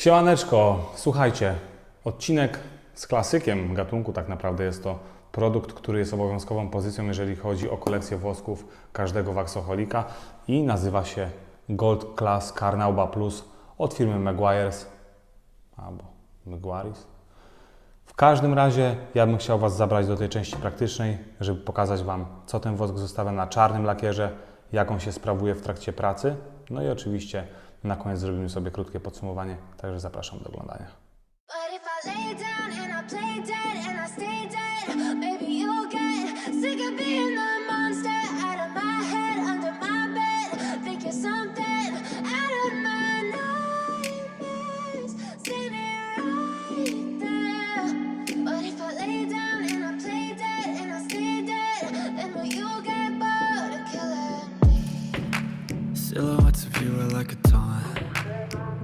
Siemaneczko, słuchajcie, odcinek z klasykiem gatunku, tak naprawdę jest to produkt, który jest obowiązkową pozycją, jeżeli chodzi o kolekcję włosków każdego waksoholika i nazywa się Gold Class Carnauba Plus od firmy Maguires albo Maguires. W każdym razie ja bym chciał Was zabrać do tej części praktycznej, żeby pokazać Wam, co ten wosk zostawia na czarnym lakierze, jak on się sprawuje w trakcie pracy. No i oczywiście na koniec zrobimy sobie krótkie podsumowanie, także zapraszam do oglądania.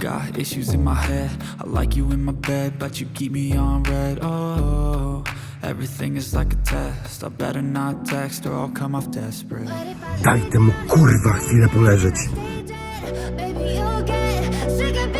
I got issues in my head. I like you in my bed, but you keep me on red. Oh, everything is like a test. I better not text or I'll come off desperate. But if I Daj temu kurwa chwilę poleżeć. stay dead, maybe you'll get sick of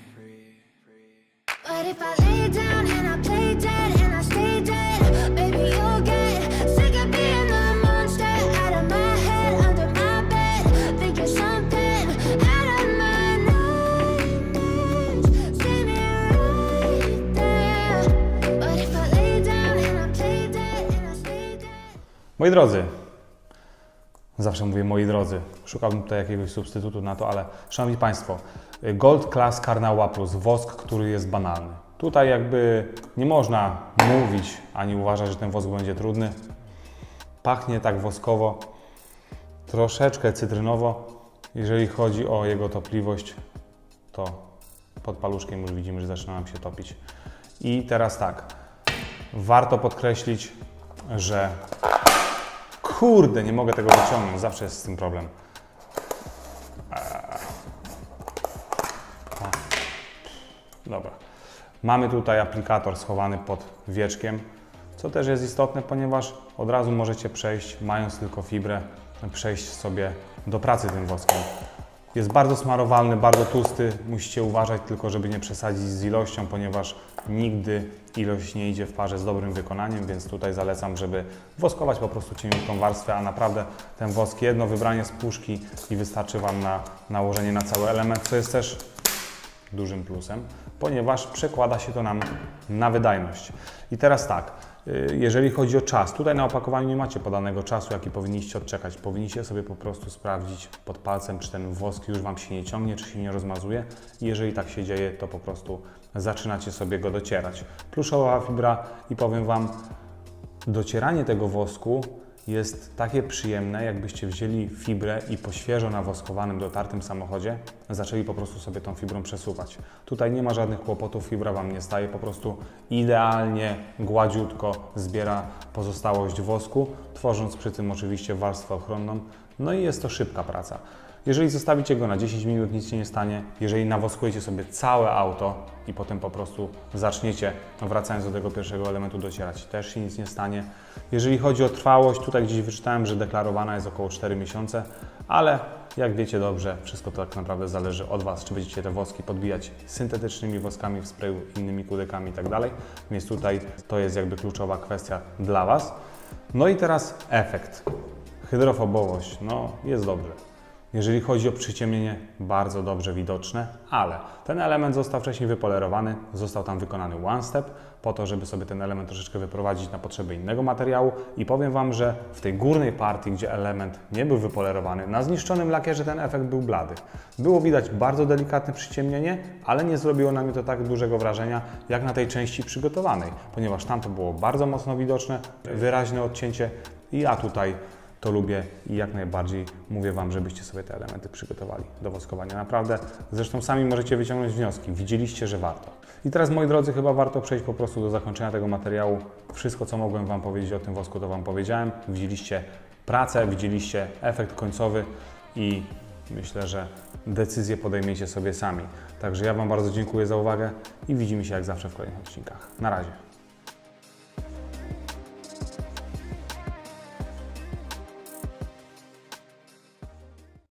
Moi drodzy, zawsze mówię moi drodzy, szukałbym tutaj jakiegoś substytutu na to, ale Szanowni Państwo, Gold Class Carnauba Plus, wosk, który jest banalny. Tutaj jakby nie można mówić ani uważać, że ten wosk będzie trudny. Pachnie tak woskowo, troszeczkę cytrynowo. Jeżeli chodzi o jego topliwość, to pod paluszkiem już widzimy, że zaczyna nam się topić. I teraz tak, warto podkreślić, że Kurde, nie mogę tego wyciągnąć, zawsze jest z tym problem. Eee. Dobra. Mamy tutaj aplikator schowany pod wieczkiem, co też jest istotne, ponieważ od razu możecie przejść, mając tylko fibrę, przejść sobie do pracy tym woskiem. Jest bardzo smarowalny, bardzo tłusty. Musicie uważać tylko, żeby nie przesadzić z ilością, ponieważ nigdy ilość nie idzie w parze z dobrym wykonaniem, więc tutaj zalecam, żeby woskować po prostu cieniutką warstwę, a naprawdę ten wosk, jedno wybranie z puszki i wystarczy Wam na nałożenie na cały element, co jest też dużym plusem, ponieważ przekłada się to nam na wydajność. I teraz tak, Jeżeli chodzi o czas, tutaj na opakowaniu nie macie podanego czasu, jaki powinniście odczekać. Powinniście sobie po prostu sprawdzić pod palcem, czy ten wosk już Wam się nie ciągnie, czy się nie rozmazuje. Jeżeli tak się dzieje, to po prostu zaczynacie sobie go docierać. Pluszowa fibra i powiem Wam, docieranie tego wosku jest takie przyjemne, jakbyście wzięli fibrę i po świeżo nawoskowanym, dotartym samochodzie zaczęli po prostu sobie tą fibrą przesuwać. Tutaj nie ma żadnych kłopotów, fibra Wam nie staje, po prostu idealnie, gładziutko zbiera pozostałość wosku, tworząc przy tym oczywiście warstwę ochronną. No i jest to szybka praca. Jeżeli zostawicie go na 10 minut, nic się nie stanie. Jeżeli nawoskujecie sobie całe auto i potem po prostu zaczniecie, no wracając do tego pierwszego elementu, docierać, też się nic nie stanie. Jeżeli chodzi o trwałość, tutaj gdzieś wyczytałem, że deklarowana jest około 4 miesiące, ale jak wiecie dobrze, wszystko to tak naprawdę zależy od Was, czy będziecie te woski podbijać syntetycznymi woskami w sprayu, innymi kudekami i tak. Więc tutaj to jest jakby kluczowa kwestia dla Was. No i teraz efekt. Hydrofobowość, no jest dobrze. Jeżeli chodzi o przyciemnienie, bardzo dobrze widoczne, ale ten element został wcześniej wypolerowany, został tam wykonany one step, po to, żeby sobie ten element troszeczkę wyprowadzić na potrzeby innego materiału i powiem Wam, że w tej górnej partii, gdzie element nie był wypolerowany, na zniszczonym lakierze ten efekt był blady. Było widać bardzo delikatne przyciemnienie, ale nie zrobiło na mnie to tak dużego wrażenia, jak na tej części przygotowanej, ponieważ tam to było bardzo mocno widoczne, wyraźne odcięcie ja tutaj to lubię i jak najbardziej mówię Wam, żebyście sobie te elementy przygotowali do woskowania. Naprawdę, zresztą sami możecie wyciągnąć wnioski. Widzieliście, że warto. I teraz, moi drodzy, chyba warto przejść po prostu do zakończenia tego materiału. Wszystko, co mogłem Wam powiedzieć o tym wosku, to Wam powiedziałem. Widzieliście pracę, widzieliście efekt końcowy i myślę, że decyzję podejmiecie sobie sami. Także ja Wam bardzo dziękuję za uwagę i widzimy się jak zawsze w kolejnych odcinkach. Na razie.